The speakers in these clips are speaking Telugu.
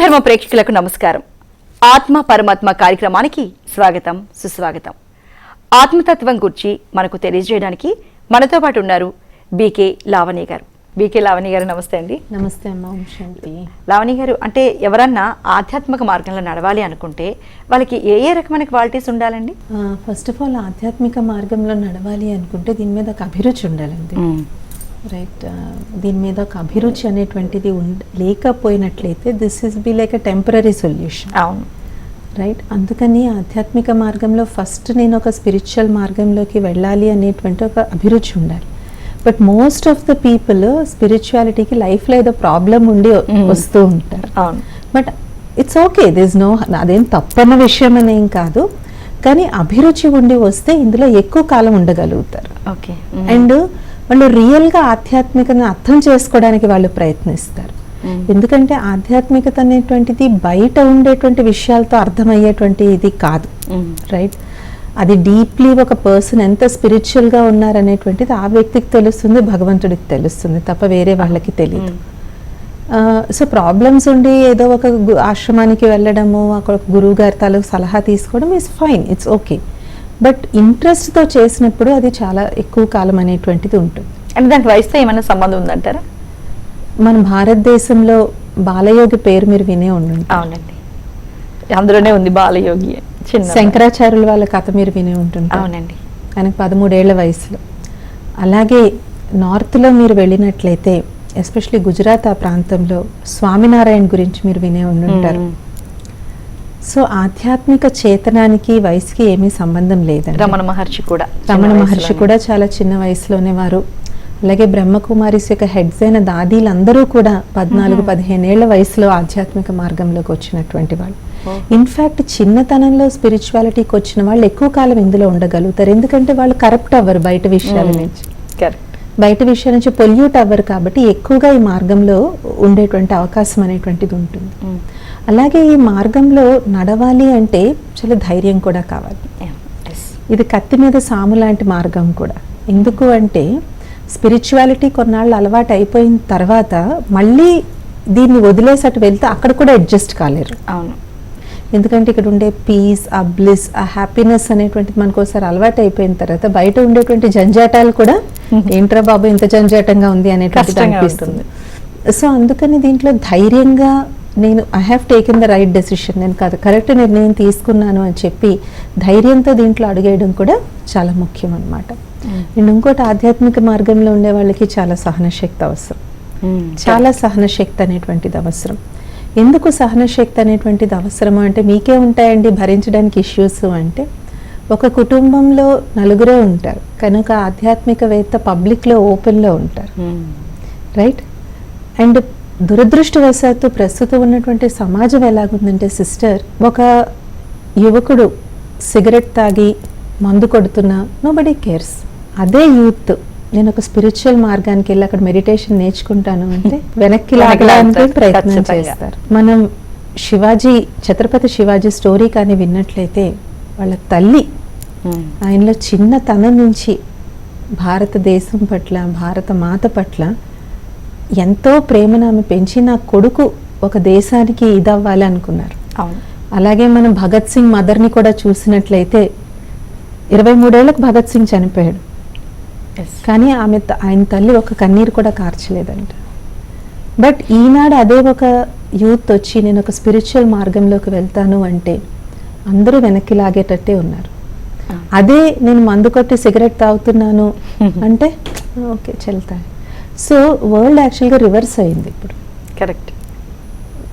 ధర్మ ప్రేక్షకులకు నమస్కారం. ఆత్మ పరమాత్మ కార్యక్రమానికి స్వాగతం సుస్వాగతం. ఆత్మతత్వం గురించి మనకు తెలియజేయడానికి మనతో పాటు ఉన్నారు బీకే లావణ్య గారు. బీకే లావణ్య గారు నమస్తే అండి. నమస్తే అమ్మ లావణ్య గారు అంటే ఎవరన్నా ఆధ్యాత్మిక మార్గంలో నడవాలి అనుకుంటే వాళ్ళకి ఏ ఏ రకమైన క్వాలిటీస్ ఉండాలండి? ఫస్ట్ ఆఫ్ ఆల్ ఆధ్యాత్మిక మార్గంలో నడవాలి అనుకుంటే దీని మీద ఒక అభిరుచి ఉండాలండి. రైట్ దీని మీద ఒక అభిరుచి అనేటువంటిది లేకపోయినట్లయితే this is be like a temporary solution అవును. రైట్ అందుకని ఆధ్యాత్మిక మార్గంలో ఫస్ట్ నేను ఒక స్పిరిచువల్ మార్గంలోకి వెళ్ళాలి అనేటువంటి ఒక అభిరుచి ఉండాలి. But most of the people స్పిరిచువాలిటీకి లైఫ్లో ఏదో ప్రాబ్లం ఉండి. వస్తూ ఉంటారు. అవును. But it's okay this no అదేం తప్పన్న విషయం అనేం కాదు. కానీ అభిరుచి ఉండి వస్తే ఇందులో ఎక్కువ కాలం ఉండగలుగుతారు. ఓకే అండ్ వాళ్ళు రియల్గా ఆధ్యాత్మికతను అర్థం చేసుకోవడానికి వాళ్ళు ప్రయత్నిస్తారు. ఎందుకంటే ఆధ్యాత్మికత అనేటువంటిది బయట ఉండేటువంటి విషయాలతో అర్థమయ్యేటువంటి ఇది కాదు. రైట్? అది డీప్లీ ఒక పర్సన్ ఎంత స్పిరిచువల్గా ఉన్నారనేటువంటిది ఆ వ్యక్తికి తెలుస్తుంది భగవంతుడికి తెలుస్తుంది తప్ప వేరే వాళ్ళకి తెలియదు సో ప్రాబ్లమ్స్ ఉండి ఏదో ఒక ఆశ్రమానికి వెళ్ళడము అక్కడ గురువు గారి తాలూకు సలహా తీసుకోవడం is fine it's okay but ఇంట్రెస్ట్తో చేసినప్పుడు అది చాలా ఎక్కువ కాలం అనేటువంటిది ఉంటుంది. అంటే దానికి వయసుతో ఏమైనా సంబంధం ఉందంటారా? మన భారతదేశంలో బాలయోగి పేరు మీరు వినే ఉండండి. అవునండి. అందులోనే ఉంది బాలయోగి చిన్న శంకరాచార్యుల వాళ్ళ కథ మీరు వినే ఉంటుంటారు. అవునండి. ఆయనకు పదమూడేళ్ళ వయసులో. అలాగే నార్త్లో మీరు వెళ్ళినట్లయితే ఎస్పెషలీ గుజరాత్ ఆ ప్రాంతంలో స్వామినారాయణ గురించి మీరు వినే ఉండుంటారు. సో ఆధ్యాత్మిక చేతనానికి వయసుకి ఏమీ సంబంధం లేదండి రమణ మహర్షి కూడా రమణ మహర్షి. కూడా చాలా చిన్న వయసులోనే వారు అలాగే బ్రహ్మకుమారిస్ యొక్క హెడ్స్ అయిన దాదీలందరూ కూడా పద్నాలుగు పదిహేను ఏళ్ళ వయసులో ఆధ్యాత్మిక మార్గంలోకి వచ్చినటువంటి వాళ్ళు. ఇన్ఫ్యాక్ట్ చిన్నతనంలో స్పిరిచువాలిటీకి వచ్చిన వాళ్ళు ఎక్కువ కాలం ఇందులో ఉండగలుగుతారు ఎందుకంటే వాళ్ళు కరప్ట్ అవ్వరు బయట విషయాల. నుంచి బయట విషయాల నుంచి పొల్యూట్ అవ్వరు కాబట్టి ఎక్కువగా ఈ మార్గంలో ఉండేటువంటి అవకాశం అనేటువంటిది ఉంటుంది. అలాగే ఈ మార్గంలో నడవాలి అంటే చాలా ధైర్యం కూడా కావాలి. ఇది కత్తి మీద సాము లాంటి మార్గం కూడా. ఎందుకు అంటే స్పిరిచువాలిటీ కొన్నాళ్ళు అలవాటు అయిపోయిన తర్వాత మళ్ళీ దీన్ని వదిలేసి అటు వెళ్తే అక్కడ కూడా అడ్జస్ట్ కాలేరు. అవును. ఎందుకంటే ఇక్కడ ఉండే పీస్ ఆ బ్లిస్ ఆ హ్యాపీనెస్ అనేటువంటిది మనకు ఒకసారి అలవాటు అయిపోయిన తర్వాత బయట ఉండేటువంటి జంజాటాలు కూడా ఏంట్రా బాబు ఇంత జంజాటంగా ఉంది అనేటువంటిది అనిపిస్తుంది. సో అందుకని దీంట్లో ధైర్యంగా నేను I have taken the right decision నేను కాదు కరెక్ట్ నిర్ణయం తీసుకున్నాను అని చెప్పి ధైర్యంతో దీంట్లో అడుగేయడం కూడా చాలా ముఖ్యం అనమాట అండ్ ఇంకోటి ఆధ్యాత్మిక మార్గంలో ఉండే వాళ్ళకి చాలా సహనశక్తి అవసరం. మ్మ్. చాలా సహనశక్తి అనేటువంటిది అవసరం. ఎందుకు సహనశక్తి అనేటువంటిది అవసరము అంటే మీకే ఉంటాయండి భరించడానికి ఇష్యూస్ అంటే ఒక కుటుంబంలో నలుగురే ఉంటారు. కనుక ఆధ్యాత్మికవేత్త పబ్లిక్లో ఓపెన్లో ఉంటారు. రైట్ అండ్ దురదృష్టవశాత్తు ప్రస్తుతం ఉన్నటువంటి సమాజం ఎలాగుందంటే సిస్టర్ ఒక యువకుడు సిగరెట్ తాగి మందు కొడుతున్నా నో బడీ కేర్స్ అదే యూత్ నేను ఒక స్పిరిచువల్ మార్గానికి వెళ్ళి అక్కడ మెడిటేషన్ నేర్చుకుంటాను అంటే వెనక్కి లాగడానికి. ప్రయత్నం. చేస్తారు మనం శివాజీ ఛత్రపతి శివాజీ స్టోరీ కానీ విన్నట్లయితే వాళ్ళ తల్లి. ఆయనలో చిన్నతనం నుంచి భారతదేశం పట్ల భారత మాత పట్ల ఎంతో ప్రేమను ఆమె పెంచి నా కొడుకు ఒక దేశానికి ఇదవ్వాలి అనుకున్నారు. అవును. అలాగే మనం భగత్ సింగ్ మదర్ని కూడా చూసినట్లయితే ఇరవై మూడేళ్ళకు భగత్ సింగ్ చనిపోయాడు. కానీ ఆమె ఆయన తల్లి ఒక కన్నీరు కూడా కార్చలేదంట. బట్ ఈనాడు అదే ఒక యూత్ వచ్చి నేను ఒక స్పిరిచువల్ మార్గంలోకి వెళ్తాను అంటే అందరూ వెనక్కి లాగేటట్టే ఉన్నారు. అదే నేను మందు కొట్టి సిగరెట్ తాగుతున్నాను అంటే ఓకే చెల్తాయి. సో వరల్డ్ యాక్చువల్గా రివర్స్ అయింది ఇప్పుడు. కరెక్ట్.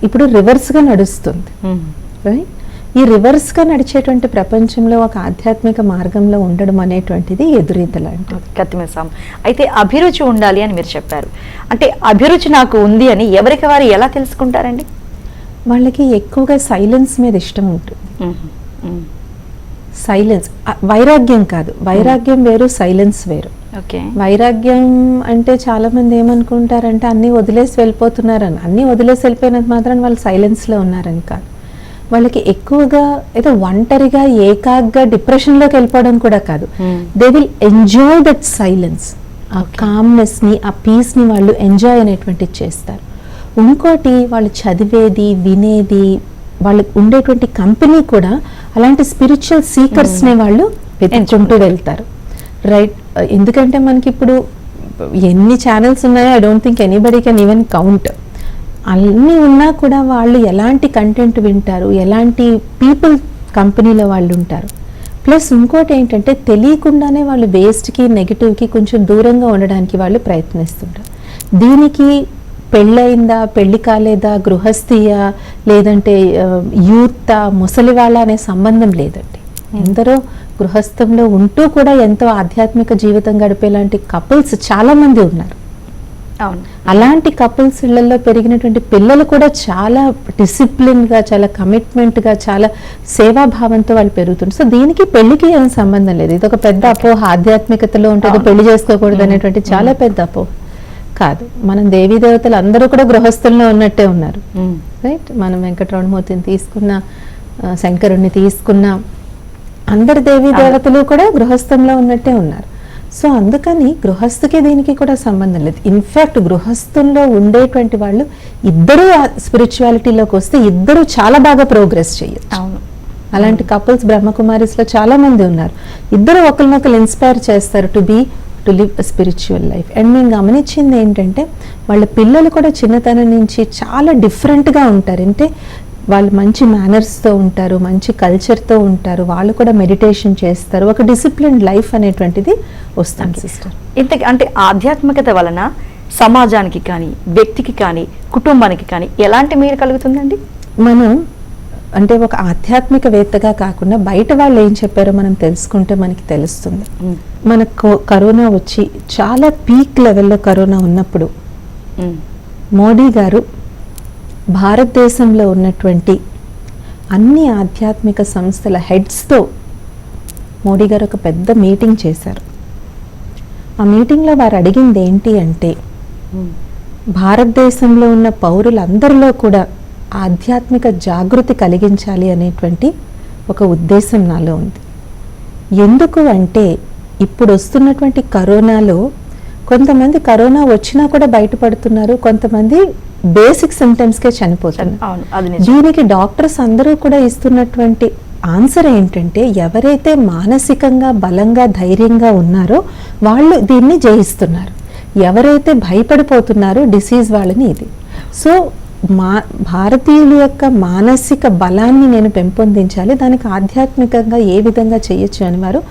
ఇప్పుడు రివర్స్గా నడుస్తుంది. రైట్? ఈ రివర్స్గా నడిచేటువంటి ప్రపంచంలో ఒక ఆధ్యాత్మిక మార్గంలో ఉండడం అనేటువంటిది ఎదురీత లాంటిది కత్తిమీసాం అయితే అభిరుచి ఉండాలి అని మీరు చెప్పారు. అంటే అభిరుచి నాకు ఉంది అని ఎవరికి వారు ఎలా తెలుసుకుంటారండి? వాళ్ళకి ఎక్కువగా సైలెన్స్ మీద ఇష్టం ఉంటుంది. సైలెన్స్. వైరాగ్యం కాదు. వైరాగ్యం వేరు సైలెన్స్ వేరు. ఓకే. వైరాగ్యం అంటే చాలా మంది ఏమనుకుంటారంటే అన్నీ వదిలేసి వెళ్ళిపోతున్నారని. అన్నీ వదిలేసి వెళ్ళిపోయినంత మాత్రం వాళ్ళు సైలెన్స్లో ఉన్నారని కాదు. వాళ్ళకి ఎక్కువగా ఏదో ఒంటరిగా ఏకాగ్గా డిప్రెషన్లోకి వెళ్ళిపోవడం కూడా కాదు. They will enjoy that silence ah. కామ్నెస్ని ఆ పీస్ని వాళ్ళు ఎంజాయ్ అనేటువంటిది చేస్తారు. ఇంకోటి వాళ్ళు చదివేది వినేది వాళ్ళకి ఉండేటువంటి కంపెనీ కూడా అలాంటి స్పిరిచువల్ సీకర్స్ని వాళ్ళు వెతుక్కుంటూ వెళ్తారు. రైట్ ఎందుకంటే మనకి ఇప్పుడు ఎన్ని ఛానల్స్ ఉన్నాయో I don't think anybody can even count అన్నీ ఉన్నా కూడా వాళ్ళు ఎలాంటి కంటెంట్ వింటారు ఎలాంటి పీపుల్ కంపెనీలో వాళ్ళు ఉంటారు. ప్లస్ ఇంకోటి ఏంటంటే తెలియకుండానే వాళ్ళు వేస్ట్కి నెగిటివ్కి కొంచెం దూరంగా ఉండడానికి వాళ్ళు ప్రయత్నిస్తుంటారు. దీనికి పెళ్ళయిందా పెళ్ళి కాలేదా గృహస్థియా లేదంటే యూత్ ముసలి వాళ్ళ అనే సంబంధం లేదండి. ఎందరో గృహస్థంలో ఉంటూ కూడా ఎంతో ఆధ్యాత్మిక జీవితం గడిపేలాంటి కపుల్స్ చాలా మంది ఉన్నారు. అవును. అలాంటి కపుల్స్ ఇళ్ళలో పెరిగినటువంటి పిల్లలు కూడా చాలా discipline గా చాలా commitment గా చాలా సేవాభావంతో వాళ్ళు పెరుగుతుంటారు సో దీనికి పెళ్ళికి ఏం సంబంధం లేదు. ఇది ఒక పెద్ద అపోహ. ఆధ్యాత్మికతలో ఉంటుంది. పెళ్ళి చేసుకోకూడదు అనేటువంటి చాలా పెద్ద అపోహ. కాదు. మనం దేవీ దేవతలు అందరూ కూడా గృహస్థుల్లో ఉన్నట్టే ఉన్నారు. రైట్ మనం వెంకటరమణమూర్తిని తీసుకున్న శంకరుణ్ణి తీసుకున్న అందరి దేవీ దేవతలు కూడా గృహస్థంలో ఉన్నట్టే ఉన్నారు. సో అందుకని గృహస్థుకి దీనికి కూడా సంబంధం లేదు. ఇన్ఫాక్ట్ గృహస్థుల్లో ఉండేటువంటి వాళ్ళు ఇద్దరు స్పిరిచువాలిటీలోకి వస్తే ఇద్దరు చాలా బాగా ప్రోగ్రెస్ చేయొచ్చు. అవును. అలాంటి కపుల్స్ బ్రహ్మకుమారిస్లో చాలా మంది ఉన్నారు. ఇద్దరు ఒకరినొకరు ఇన్స్పైర్ చేస్తారు to be to live spiritual life and మేము గమనించింది ఏంటంటే వాళ్ళ పిల్లలు కూడా చిన్నతనం నుంచి చాలా డిఫరెంట్గా ఉంటారు. అంటే వాళ్ళు మంచి మేనర్స్తో ఉంటారు మంచి కల్చర్తో ఉంటారు. వాళ్ళు కూడా మెడిటేషన్ చేస్తారు. ఒక డిసిప్లిన్ లైఫ్ అనేటువంటిది వస్తుంది. సిస్టర్ ఇంత అంటే ఆధ్యాత్మికత వలన సమాజానికి కానీ వ్యక్తికి కానీ కుటుంబానికి కానీ ఎలాంటి మేలు కలుగుతుందండి? మనం అంటే ఒక ఆధ్యాత్మికవేత్తగా కాకుండా బయట వాళ్ళు ఏం చెప్పారో మనం తెలుసుకుంటే మనకి తెలుస్తుంది. మనకు కరోనా వచ్చి చాలా పీక్ లెవెల్లో కరోనా ఉన్నప్పుడు. మోడీ గారు భారతదేశంలో ఉన్నటువంటి అన్ని ఆధ్యాత్మిక సంస్థల హెడ్స్తో మోడీ గారు ఒక పెద్ద మీటింగ్ చేశారు ఆ మీటింగ్లో వారు అడిగింది ఏంటి అంటే. భారతదేశంలో ఉన్న పౌరులందరిలో కూడా ఆధ్యాత్మిక జాగృతి కలిగించాలి అనేటువంటి ఒక ఉద్దేశం నాలో ఉంది. ఎందుకు అంటే ఇప్పుడు వస్తున్నటువంటి కరోనాలో కొంతమంది కరోనా వచ్చినా కూడా బయటపడుతున్నారు. కొంతమంది బేసిక్ సిమ్టమ్స్కే చనిపోతున్నారు. దీనికి డాక్టర్స్ అందరూ కూడా ఇస్తున్నటువంటి ఆన్సర్ ఏంటంటే ఎవరైతే మానసికంగా బలంగా ధైర్యంగా ఉన్నారో వాళ్ళు దీన్ని జయిస్తున్నారు. ఎవరైతే భయపడిపోతున్నారో డిసీజ్ వాళ్ళని ఇది. సో మా భారతీయుల యొక్క మానసిక బలాన్ని నేను పెంపొందించాలి. దానికి ఆధ్యాత్మికంగా ఏ విధంగా చేయొచ్చు అని వారు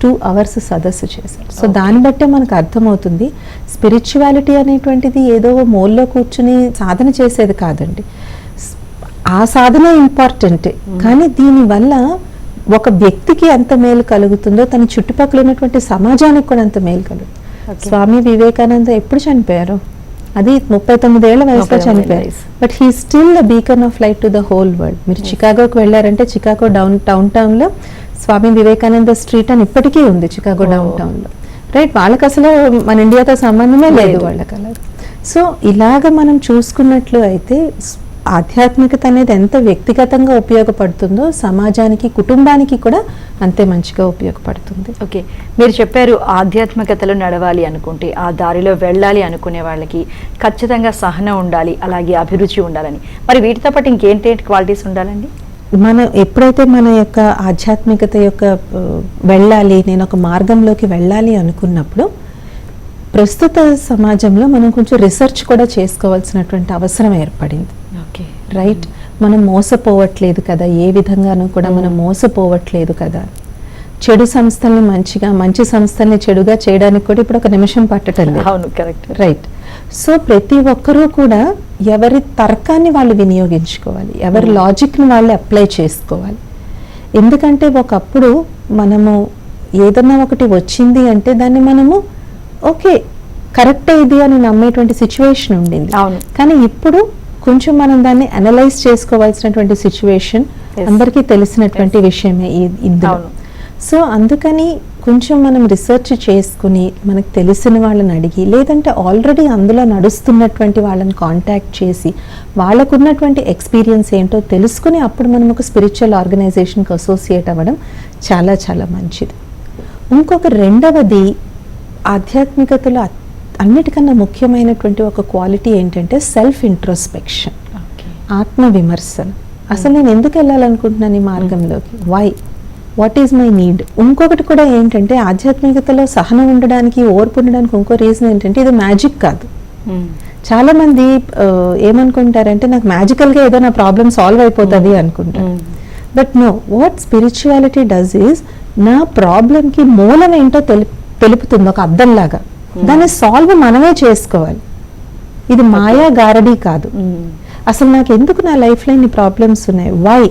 టూ అవర్స్ సదస్సు చేశారు. సో దాన్ని బట్టే మనకు అర్థమవుతుంది స్పిరిచువాలిటీ అనేటువంటిది ఏదో మూల్లో కూర్చుని సాధన చేసేది కాదండి. ఆ సాధన ఇంపార్టెంట్ కానీ దీనివల్ల ఒక వ్యక్తికి ఎంత మేలు కలుగుతుందో తన చుట్టుపక్కల ఉన్నటువంటి సమాజానికి కూడా అంత మేలు కలుగుతుంది. స్వామి వివేకానంద ఎప్పుడు చనిపోయారు? అది ముప్పై తొమ్మిదేళ్ళ వయసులో ముప్పై తొమ్మిదేళ్ళ చనిపోయారు. But he still the beacon of light to the whole world మీరు చికాగోకి వెళ్ళారంటే చికాగో డౌన్ టౌన్ టౌన్లో స్వామి వివేకానంద స్ట్రీట్ అని ఇప్పటికీ ఉంది చికాగో. డౌన్ టౌన్లో రైట్ వాళ్ళకి అసలు మన ఇండియాతో సంబంధమే లేదు. వాళ్ళకి అలా సో ఇలాగ మనం చూసుకున్నట్లు అయితే ఆధ్యాత్మికత అనేది ఎంత వ్యక్తిగతంగా ఉపయోగపడుతుందో సమాజానికి కుటుంబానికి కూడా అంతే మంచిగా ఉపయోగపడుతుంది. ఓకే. మీరు చెప్పారు ఆధ్యాత్మికతలో నడవాలి అనుకుంటే ఆ దారిలో వెళ్ళాలి అనుకునే వాళ్ళకి ఖచ్చితంగా సహనం ఉండాలి అలాగే అభిరుచి ఉండాలని. మరి వీటితో పాటు ఇంకేంటి క్వాలిటీస్ ఉండాలండి? మనం ఎప్పుడైతే మన యొక్క ఆధ్యాత్మికత యొక్క వెళ్ళాలి నేను ఒక మార్గంలోకి వెళ్ళాలి అనుకున్నప్పుడు ప్రస్తుత సమాజంలో మనం కొంచెం రీసెర్చ్ కూడా చేసుకోవాల్సినటువంటి అవసరం ఏర్పడింది. Okay right. మనం మోసపోవట్లేదు కదా ఏ విధంగానూ కూడా మనం మోసపోవట్లేదు కదా. చెడు సంస్థల్ని మంచిగా మంచి సంస్థల్ని చెడుగా చేయడానికి కూడా ఇప్పుడు ఒక నిమిషం పట్టటం లేదు అవును కరెక్ట్ రైట్. సో ప్రతి ఒక్కరూ కూడా ఎవరి తర్కాన్ని వాళ్ళు వినియోగించుకోవాలి ఎవరి లాజిక్ని వాళ్ళు అప్లై చేసుకోవాలి. ఎందుకంటే ఒకప్పుడు మనము ఏదన్నా ఒకటి వచ్చింది అంటే దాన్ని మనము ఓకే కరెక్టే ఇది అని నమ్మేటువంటి సిచ్యువేషన్ ఉండింది. కానీ ఇప్పుడు కొంచెం మనం దాన్ని అనలైజ్ చేసుకోవాల్సినటువంటి సిచ్యువేషన్. అందరికీ తెలిసినటువంటి విషయమే ఇందులో. సో అందుకని కొంచెం మనం రీసెర్చ్ చేసుకుని మనకు తెలిసిన వాళ్ళని అడిగి లేదంటే ఆల్రెడీ అందులో నడుస్తున్నటువంటి వాళ్ళని కాంటాక్ట్ చేసి వాళ్ళకున్నటువంటి ఎక్స్పీరియన్స్ ఏంటో తెలుసుకుని అప్పుడు మనం ఒక స్పిరిచువల్ ఆర్గనైజేషన్కి అసోసియేట్ అవ్వడం చాలా చాలా మంచిది ఇంకొక రెండవది ఆధ్యాత్మికతలో అన్నిటికన్నా ముఖ్యమైనటువంటి ఒక క్వాలిటీ ఏంటంటే సెల్ఫ్ ఇంట్రోస్పెక్షన్ ఆత్మ విమర్శన అసలు నేను ఎందుకు వెళ్ళాలనుకుంటున్నాను ఈ మార్గంలోకి? Why what is my need ఇంకొకటి కూడా ఏంటంటే ఆధ్యాత్మికతలో సహనం ఉండడానికి ఓర్పు ఉండడానికి ఇంకో రీజన్ ఏంటంటే ఇది మ్యాజిక్ కాదు. చాలా మంది ఆ, ఏమనుకుంటారంటే నాకు మ్యాజికల్గా ఏదో నా ప్రాబ్లమ్ సాల్వ్ అయిపోతుంది అనుకుంటారు. But no what spirituality does is నా ప్రాబ్లంకి మూలం ఏంటో తెలి తెలుపుతుంది ఒక అద్దంలాగా. దాన్ని సాల్వ్ మనమే చేసుకోవాలి. ఇది మాయా గారడీ కాదు. అసలు నాకు ఎందుకు నా లైఫ్లో ఇన్ని ప్రాబ్లమ్స్ ఉన్నాయి? వై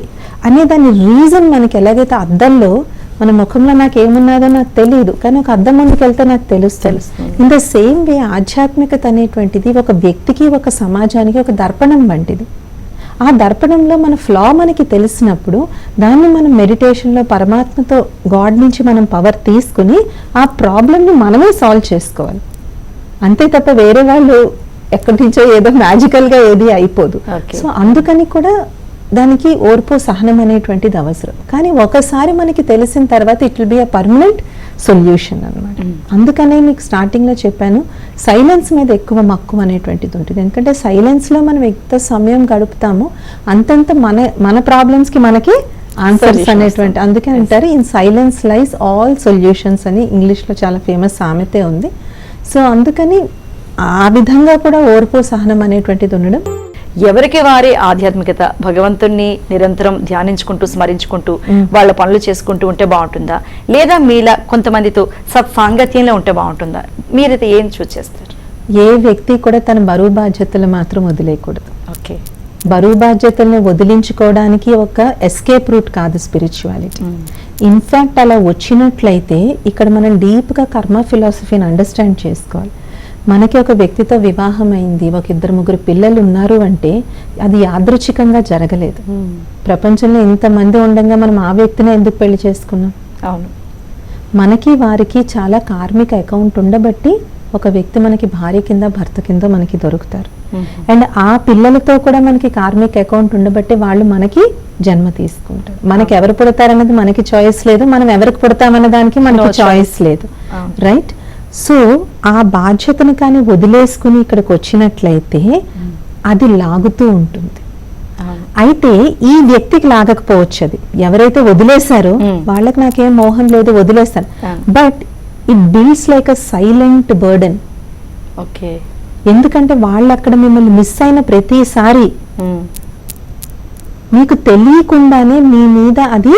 అనే దాని రీజన్ మనకి ఎలాగైతే అద్దంలో మన ముఖంలో నాకు ఏమున్నదో నాకు తెలియదు కానీ ఒక అద్దం ముందుకు వెళ్తే నాకు తెలుస్తుంది. తెలుస్తుంది. ఇన్ ద సేమ్ వే ఆధ్యాత్మికత అనేటువంటిది ఒక వ్యక్తికి ఒక సమాజానికి ఒక దర్పణం వంటిది. ఆ దర్పణంలో మన ఫ్లా మనకి తెలిసినప్పుడు దాన్ని మనం మెడిటేషన్లో పరమాత్మతో గాడ్ నుంచి మనం పవర్ తీసుకుని ఆ ప్రాబ్లమ్ని మనమే సాల్వ్ చేసుకోవాలి. అంతే తప్ప వేరే వాళ్ళు ఎక్కడి నుంచో ఏదో మ్యాజికల్గా ఏది అయిపోదు. సో అందుకని కూడా దానికి ఓర్పు సహనం అనేటువంటిది అవసరం. కానీ ఒకసారి మనకి తెలిసిన తర్వాత it will be a permanent solution అనమాట అందుకనే మీకు స్టార్టింగ్లో చెప్పాను సైలెన్స్ మీద ఎక్కువ మక్కువ అనేటువంటిది ఉంటుంది. ఎందుకంటే సైలెన్స్లో మనం ఎంత సమయం గడుపుతామో అంతంత మన మన ప్రాబ్లమ్స్కి మనకి ఆన్సర్స్. అనేటువంటి అందుకే అంటారు in silence lies all solutions అని ఇంగ్లీష్లో చాలా ఫేమస్ సామెతే ఉంది. సో అందుకని ఆ విధంగా కూడా ఓర్పు సహనం అనేటువంటిది ఉండడం ఎవరికి వారి ఆధ్యాత్మికత? భగవంతుణ్ణి నిరంతరం ధ్యానించుకుంటూ స్మరించుకుంటూ వాళ్ళ పనులు చేసుకుంటూ ఉంటే బాగుంటుందా? లేదా మీలా కొంతమందితో సత్సాంగత్యంలో ఉంటే బాగుంటుందా? మీరైతే ఏం చూస్ చేస్తారు? ఏ వ్యక్తి కూడా తన బరువు బాధ్యతలు మాత్రం వదిలేయకూడదు. ఓకే. బరువు బాధ్యతలను వదిలించుకోవడానికి ఒక ఎస్కేప్ రూట్ కాదు స్పిరిచువాలిటీ ఇన్ఫ్యాక్ట్ అలా వచ్చినట్లయితే ఇక్కడ మనం డీప్గా కర్మ ఫిలాసఫీని అండర్స్టాండ్ చేసుకోవాలి. మనకి ఒక వ్యక్తితో వివాహం అయింది ఒక ఇద్దరు ముగ్గురు పిల్లలు ఉన్నారు అంటే అది యాదృచ్ఛికంగా జరగలేదు. ప్రపంచంలో ఇంతమంది ఉండగా మనం ఆ వ్యక్తిని ఎందుకు పెళ్ళి చేసుకున్నాం? అవును. మనకి వారికి చాలా కార్మిక అకౌంట్ ఉండబట్టి ఒక వ్యక్తి మనకి భార్య కింద భర్త కింద మనకి దొరుకుతారు. అండ్ ఆ పిల్లలతో కూడా మనకి కార్మిక అకౌంట్ ఉండబట్టి వాళ్ళు మనకి జన్మ తీసుకుంటారు. మనకి ఎవరు పుడతారన్నది మనకి చాయిస్ లేదు. మనం ఎవరికి పుడతామన్న దానికి మనకి. చాయిస్ లేదు. రైట్ సో ఆ బాధ్యతను కానీ వదిలేసుకుని ఇక్కడికి వచ్చినట్లయితే అది లాగుతూ ఉంటుంది. అయితే ఈ వ్యక్తికి లాగకపోవచ్చు అది. ఎవరైతే వదిలేశారో Mm. వాళ్ళకి నాకేం మోహం లేదు వదిలేస్తాను. But it builds like a silent burden okay. ఎందుకంటే వాళ్ళు అక్కడ మిమ్మల్ని మిస్ అయిన ప్రతిసారి మీకు తెలియకుండానే మీ మీద అది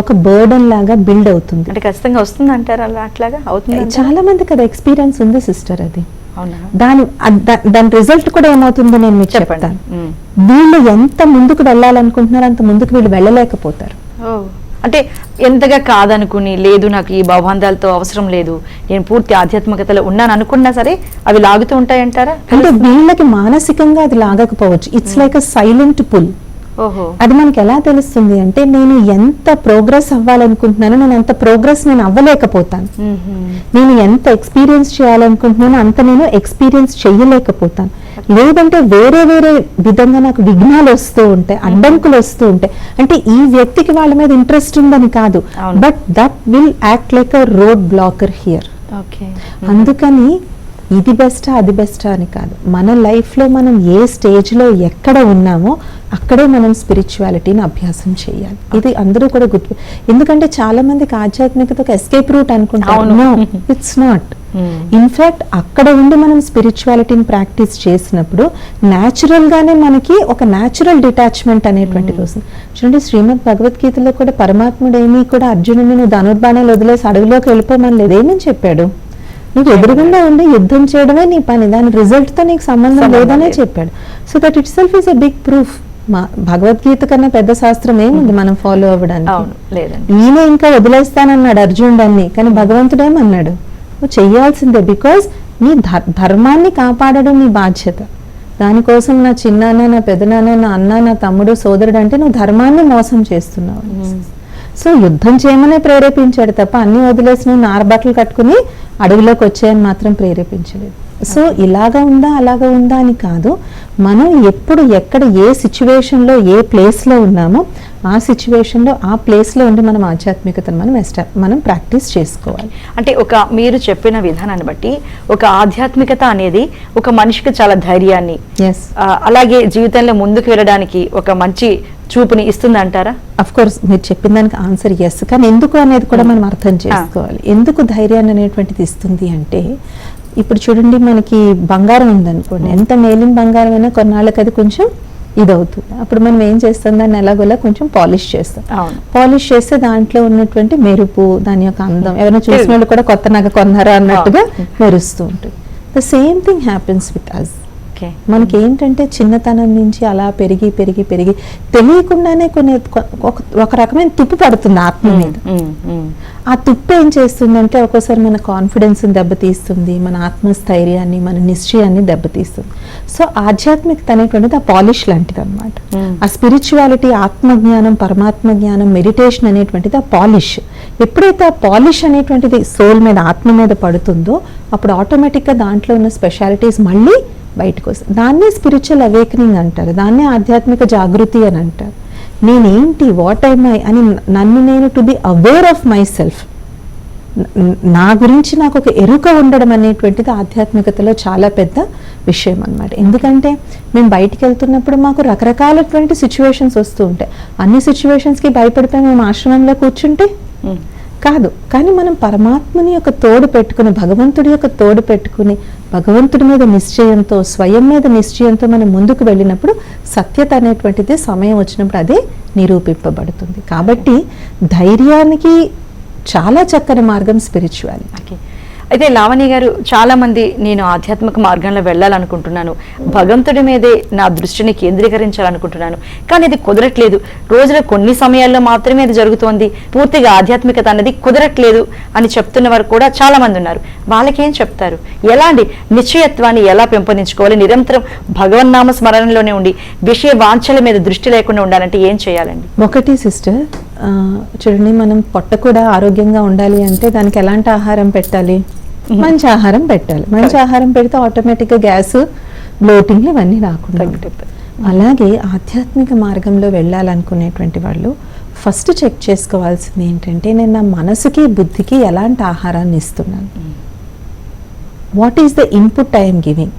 ఒక బర్డన్ లాగా బిల్డ్ అవుతుంది. అంటే ఖచ్చితంగా వస్తుంది అంటారా అలా అట్లాగా అవుతుంది చాలా మందికి అది ఎక్స్పీరియన్స్ ఉంది సిస్టర్ అది. దాని దాని రిజల్ట్ కూడా ఏమవుతుందో నేను మీకు చెప్తాను. వీళ్ళు ఎంత ముందుకు వెళ్ళాలనుకుంటున్నారో అంత ముందుకు వీళ్ళు వెళ్ళలేకపోతారు. అంటే ఎంతగా కాదనుకుని లేదు నాకు ఈ భావబంధాలతో అవసరం లేదు నేను పూర్తి ఆధ్యాత్మికతలో ఉన్నాను అనుకున్నా సరే అవి లాగుతూ ఉంటాయంటారా? అంటే వీళ్ళకి మానసికంగా అది లాగకపోవచ్చు. It's like a silent pull అది మనకి ఎలా తెలుస్తుంది అంటే నేను ఎంత ప్రోగ్రెస్ అవ్వాలనుకుంటున్నానో నేను అంత ప్రోగ్రెస్ నేను అవ్వలేకపోతాను. నేను ఎంత ఎక్స్పీరియన్స్ చేయాలనుకుంటున్నానో అంత నేను ఎక్స్పీరియన్స్ చేయలేకపోతాను లేదంటే వేరే వేరే విధంగా నాకు విఘ్నాలు వస్తూ ఉంటాయి అడ్డంకులు వస్తూ ఉంటాయి. అంటే ఈ వ్యక్తికి వాళ్ళ మీద ఇంట్రెస్ట్ ఉందని కాదు. But that will act like a road blocker here okay. అందుకని ఇది బెస్టా అది బెస్టా అని కాదు. మన లైఫ్లో మనం ఏ స్టేజ్లో ఎక్కడ ఉన్నామో అక్కడే మనం స్పిరిచువాలిటీని అభ్యాసం చేయాలి. ఇది అందరూ కూడా గుర్తు ఎందుకంటే చాలా మందికి ఆధ్యాత్మికత ఒక ఎస్కేప్ రూట్ అనుకుంటారు. అవును. No it's not Hmm. In fact అక్కడ ఉండి మనం స్పిరిచువాలిటీని ప్రాక్టీస్ చేసినప్పుడు natural గానే మనకి ఒక న్యాచురల్ డిటాచ్మెంట్ అనేటువంటిది వస్తుంది. చూడండి శ్రీమద్ భగవద్గీతలో కూడా పరమాత్ముడు ఏమీ కూడా అర్జునుని నువ్వు ధనుర్బాణాలు వదిలేసి అడవిలోకి వెళ్ళిపోమని లేదేమని చెప్పాడు? నువ్వు ఎదురుగుండా ఉండి యుద్ధం చేయడమే నీ పని. దాని రిజల్ట్తో నీకు సంబంధం లేదనే లేదు. చెప్పాడు. So that itself is a big proof మా భగవద్గీత కన్నా పెద్ద శాస్త్రం ఏముంది మనం ఫాలో అవ్వడానికి? ఈయన ఇంకా వదిలేస్తానన్నాడు అర్జునుడు అన్ని కానీ భగవంతుడేమన్నాడు నువ్వు చెయ్యాల్సిందే బికాజ్ నీ ధర్- ధర్మాన్ని కాపాడడం నీ బాధ్యత. దానికోసం నా చిన్నాన్న నా పెదనాన్న నా అన్న నా తమ్ముడు సోదరుడు అంటే నువ్వు ధర్మాన్ని మోసం చేస్తున్నావు. సో యుద్ధం చేయమనే ప్రేరేపించాడు తప్ప అన్ని వదిలేసి నువ్వు నారబట్టలు కట్టుకుని అడవిలోకి వచ్చాయని మాత్రం ప్రేరేపించలేదు. సో ఇలాగా ఉందా అలాగా ఉందా అని కాదు. మనం ఎప్పుడు ఎక్కడ ఏ సిచ్యువేషన్లో ఏ ప్లేస్లో ఉన్నామో ఆ సిచ్యువేషన్లో ఆ ప్లేస్లో ఉండి మనం ఆధ్యాత్మికతను మనం ఎస్టా మనం ప్రాక్టీస్ చేసుకోవాలి. అంటే ఒక మీరు చెప్పిన విధానాన్ని బట్టి ఒక ఆధ్యాత్మికత అనేది ఒక మనిషికి చాలా ధైర్యాన్ని ఎస్ అలాగే జీవితంలో ముందుకు వెళ్ళడానికి ఒక మంచి చూపుని ఇస్తుంది అంటారా అఫ్ కోర్స్ మీరు చెప్పిన దానికి ఆన్సర్ ఎస్ కానీ ఎందుకు అనేది కూడా మనం అర్థం చేసుకోవాలి. ఎందుకు ధైర్యాన్ని అనేటువంటిది ఇస్తుంది అంటే ఇప్పుడు చూడండి మనకి బంగారం ఉందనుకోండి. ఎంత మేలిన బంగారం అయినా కొన్నాళ్ళకి అది కొంచెం ఇదవుతుంది. అప్పుడు మనం ఏం చేస్తాం? దాన్ని ఎలాగోలా కొంచెం పాలిష్ చేస్తాం. పాలిష్ చేస్తే దాంట్లో ఉన్నటువంటి మెరుపు దాని యొక్క అందం ఎవరైనా చూసిన వాళ్ళు కూడా కొత్త నగ కొన్నారా అన్నట్టుగా మెరుస్తూ ఉంటుంది. The same thing happens with us okay. మనకి ఏంటంటే చిన్నతనం నుంచి అలా పెరిగి పెరిగి పెరిగి తెలియకుండానే కొన్ని ఒక- రకమైన తుప్పు పడుతుంది ఆత్మ మీద. ఆ తుప్పు ఏం చేస్తుందంటే ఒక్కోసారి మన కాన్ఫిడెన్స్ దెబ్బతీస్తుంది మన ఆత్మస్థైర్యాన్ని మన నిశ్చయాన్ని దెబ్బతీస్తుంది. సో ఆధ్యాత్మికత అనేటువంటిది ఆ పాలిష్ లాంటిది అనమాట. ఆ స్పిరిచువాలిటీ ఆత్మజ్ఞానం పరమాత్మ జ్ఞానం మెడిటేషన్ అనేటువంటిది ఆ పాలిష్. ఎప్పుడైతే ఆ పాలిష్ అనేటువంటిది సోల్ మీద ఆత్మ మీద పడుతుందో అప్పుడు ఆటోమేటిక్గా దాంట్లో ఉన్న స్పెషాలిటీస్ మళ్ళీ బయటకు వస్తుంది దాన్నే స్పిరిచువల్ అవేకనింగ్ అంటారు. దాన్నే ఆధ్యాత్మిక జాగృతి అని అంటారు. నేనేంటి? వాట్ ఐ మై అని నన్ను నేను to be aware of myself నా గురించి నాకు ఒక ఎరుక ఉండడం అనేటువంటిది ఆధ్యాత్మికతలో చాలా పెద్ద విషయం అన్నమాట. ఎందుకంటే మేము బయటికి వెళ్తున్నప్పుడు మాకు రకరకాలటువంటి సిచ్యువేషన్స్ వస్తూ ఉంటాయి. అన్ని సిచ్యువేషన్స్కి భయపడిపోయి మేము ఆశ్రమంలో కూర్చుంటే కాదు కానీ మనం పరమాత్మని యొక్క తోడు పెట్టుకుని భగవంతుడి యొక్క తోడు పెట్టుకుని భగవంతుడి మీద నిశ్చయంతో స్వయం మీద నిశ్చయంతో మనం ముందుకు వెళ్ళినప్పుడు సత్యత అనేటువంటిది సమయం వచ్చినప్పుడు అదే నిరూపింపబడుతుంది. కాబట్టి ధైర్యానికి చాలా చక్కని మార్గం స్పిరిచువాలిటీ అయితే లావణి గారు చాలామంది నేను ఆధ్యాత్మిక మార్గంలో వెళ్ళాలనుకుంటున్నాను. భగవంతుడి మీదే నా దృష్టిని కేంద్రీకరించాలనుకుంటున్నాను. కానీ అది కుదరట్లేదు. రోజులో కొన్ని సమయాల్లో మాత్రమే అది జరుగుతోంది. పూర్తిగా ఆధ్యాత్మికత అనేది కుదరట్లేదు అని చెప్తున్న వారు కూడా చాలా మంది ఉన్నారు. వాళ్ళకేం చెప్తారు? ఎలాంటి నిశ్చయత్వాన్ని ఎలా పెంపొందించుకోవాలి? నిరంతరం భగవన్నామ స్మరణలోనే ఉండి విషయ వాంఛల మీద దృష్టి లేకుండా ఉండాలంటే ఏం చేయాలండి? ఒకటి సిస్టర్. చూడండి మనం పొట్ట కూడా ఆరోగ్యంగా ఉండాలి అంటే దానికి ఎలాంటి ఆహారం పెట్టాలి? మంచి ఆహారం పెట్టాలి. మంచి ఆహారం పెడితే ఆటోమేటిక్గా గ్యాస్ బ్లోటింగ్ ఇవన్నీ రాకుండా. అలాగే ఆధ్యాత్మిక మార్గంలో వెళ్ళాలనుకునేటువంటి వాళ్ళు ఫస్ట్ చెక్ చేసుకోవాల్సింది ఏంటంటే నేను నా మనసుకి బుద్ధికి ఎలాంటి ఆహారాన్ని ఇస్తున్నాను? What is the input I'm giving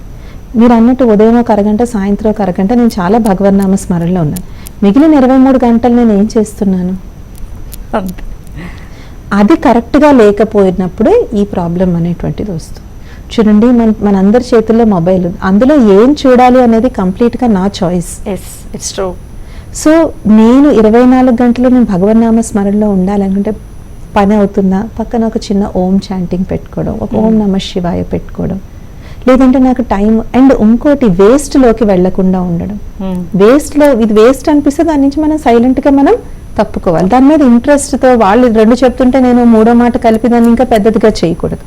మీరు అన్నట్టు ఉదయం ఒక అరగంట సాయంత్రం ఒక అరగంట నేను చాలా భగవన్నామ స్మరణలో ఉన్నాను. మిగిలిన ఇరవై మూడు గంటలు నేను ఏం చేస్తున్నాను. అది కరెక్ట్గా లేకపోయినప్పుడే ఈ ప్రాబ్లం అనేటువంటిది వస్తుంది. చూడండి మన మనందరి చేతుల్లో మొబైల్ ఉంది. అందులో ఏం చూడాలి అనేది కంప్లీట్గా నా choice. Yes it's true so నేను ఇరవై నాలుగు గంటలు నేను భగవన్నామ స్మరణలో ఉండాలనుకుంటే పని అవుతుందా? పక్కన ఒక చిన్న ఓం చాంటింగ్ పెట్టుకోవడం ఒక ఓం నమ శివాయ పెట్టుకోవడం. లేదంటే నాకు టైం అండ్ ఇంకోటి వేస్ట్లోకి వెళ్ళకుండా ఉండడం. వేస్ట్లో ఇది వేస్ట్ అనిపిస్తే దాని నుంచి మనం సైలెంట్గా మనం తప్పుకోవాలి. దాని మీద ఇంట్రెస్ట్తో వాళ్ళు రెండు చెప్తుంటే నేను మూడో మాట కలిపి దాన్ని ఇంకా పెద్దదిగా చేయకూడదు.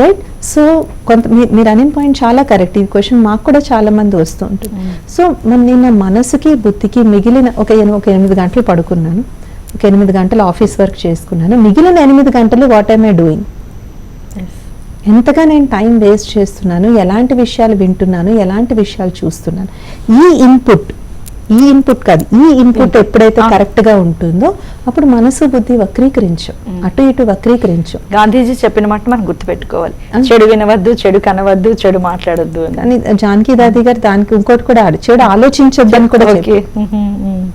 రైట్ సో కొంత మీరు అనిన పాయింట్ చాలా కరెక్ట్ ఈ క్వశ్చన్ మాకు కూడా చాలా మంది వస్తూ ఉంటుంది సో మన నేను మనసుకి బుద్ధికి మిగిలిన ఒక ఒక ఎనిమిది గంటలు పడుకున్నాను. ఒక ఎనిమిది గంటలు ఆఫీస్ వర్క్ చేసుకున్నాను. మిగిలిన ఎనిమిది గంటలు వాట్ ఐమ్ ఐ డూయింగ్ ఎంతగా నేను టైం వేస్ట్ చేస్తున్నాను ఎలాంటి విషయాలు వింటున్నాను ఎలాంటి విషయాలు చూస్తున్నాను. ఈ ఇన్పుట్ ఈ ఇన్పుట్ కాదు ఈ ఇన్పుట్ ఎప్పుడైతే. కరెక్ట్గా ఉంటుందో అప్పుడు మనసు బుద్ధి వక్రీకరించు. అటు ఇటు వక్రీకరించు. గాంధీజీ చెప్పిన మాట మనం గుర్తుపెట్టుకోవాలి. చెడు వినవద్దు చెడు కనవద్దు చెడు మాట్లాడొద్దు అని. జానకి దాది గారు దానికి ఇంకోటి కూడా ఆడు చెడు ఆలోచించొద్దు అని కూడా.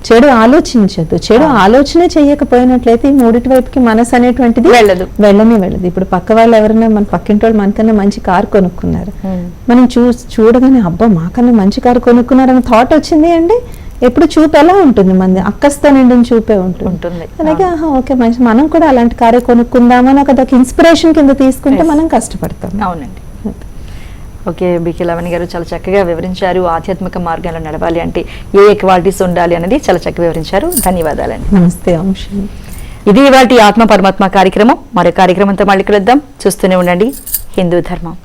చెడు ఆలోచించద్దు. చెడు. ఆలోచన చేయకపోయినట్లయితే ఈ మూడిటి వైపుకి మనసు అనేటువంటిది వెళ్ళదు. వెళ్ళనే వెళ్ళదు. ఇప్పుడు పక్క వాళ్ళు ఎవరైనా మన పక్కింటి వాళ్ళు మనకన్నా మంచి కారు కొనుక్కున్నారు. మనం చూ చూడగానే అబ్బా మాకన్నా మంచి కారు కొనుక్కున్నారని థాట్ వచ్చింది అంటే ఎప్పుడు చూపు ఎలా ఉంటుంది మంది? అక్కస్తో నిండిన చూపే ఉంటుంది. ఉంటుంది. అలాగే. ఆహా ఓకే మంచి మనం కూడా అలాంటి కారే కొనుక్కుందామని ఒక ఇన్స్పిరేషన్ కింద తీసుకుంటే. మనం కష్టపడతాం. అవునండి. ఓకే బికి లవణి గారు చాలా చక్కగా వివరించారు ఆధ్యాత్మిక మార్గంలో నడవాలి అంటే ఏ ఏ క్వాలిటీస్ ఉండాలి అనేది చాలా చక్కగా వివరించారు. ధన్యవాదాలండి. నమస్తే ఇది ఇవాటి ఆత్మ పరమాత్మ కార్యక్రమం. మరో కార్యక్రమంతో మళ్ళీ కలుద్దాం. చూస్తూనే ఉండండి. హిందూ ధర్మం.